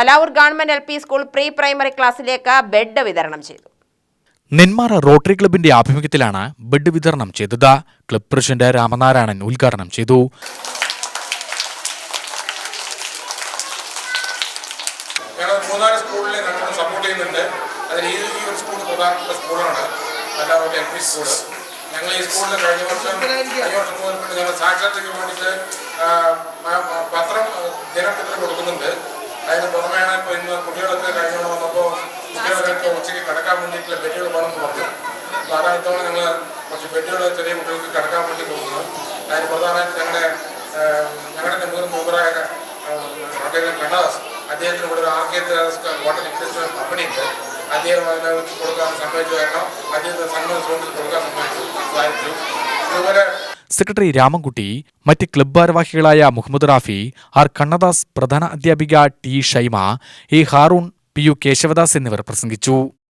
Palavur government L P school pre primary ക്ലാസ്സിലേക്ക് bed വിതരണം ചെയ്തു. നെന്മാറ റോട്ടറി ക്ലബിന്റെ ആഭിമുഖ്യത്തിലാണ് ബെഡ് വിതരണം ചെയ്തത്. ക്ലബ് പ്രസിഡന്റ് രാമനാരായണൻ ഉദ്ഘാടനം ചെയ്തു. ഞങ്ങൾ മൂന്നാൽ സ്കൂളിൽ ഞങ്ങൾ സപ്പോർട്ട് ചെയ്യുന്നുണ്ട്. അതിൽ ഈ ഒരു സ്കൂൾ പ്രധാനപ്പെട്ട സ്കൂളാണ്? എല്ലാവരുടെ എൽ പി സ്കൂൾ. ഞങ്ങൾ ഈ സ്കൂളിൽ കഴിഞ്ഞ വർഷം കഴിഞ്ഞ വർഷം മുതൽ കൊണ്ട് ഞങ്ങൾ സാക്ഷരതയ്ക്ക് വേണ്ടിയിട്ട് പത്രം ദിനപത്രം കൊടുക്കുന്നുണ്ട്. അതിന് കുട്ടികളൊക്കെ കഴിഞ്ഞോണ്ട് വന്നപ്പോൾ കുട്ടികളൊക്കെ ഉച്ചയ്ക്ക് കിടക്കാൻ വേണ്ടിയിട്ടുള്ള ബെഡുകൾ വേണമെന്ന് പറഞ്ഞു. ധാരാളത്തോളം ഞങ്ങൾ കുറച്ച് ബെഡുകൾ ചെറിയ കുട്ടികൾക്ക് കിടക്കാൻ വേണ്ടി കൊടുക്കുന്നത് അതിന് പ്രധാനമായിട്ട് ഞങ്ങളുടെ ഞങ്ങളുടെ മുതിർന്ന മെമ്പറായ അദ്ദേഹം കണ്ണദാസ് അദ്ദേഹത്തിന് ഇവിടെ ഒരു R K water industrial company ഉണ്ട് അദ്ദേഹം അതിന് കൊടുക്കാൻ സമ്മതിച്ചു കാരണം അദ്ദേഹത്തിന് സന്മത കൊടുക്കാൻ സമ്മതിച്ചു. സാധിച്ചു ഇതുപോലെ സെക്രട്ടറി രാമൻകുട്ടി മറ്റ് ക്ലബ് ഭാരവാഹികളായ മുഹമ്മദ് റാഫി ആർ കണ്ണദാസ് പ്രധാന അധ്യാപിക T Shaima A Haroon P U Keshavadas എന്നിവർ പ്രസംഗിച്ചു.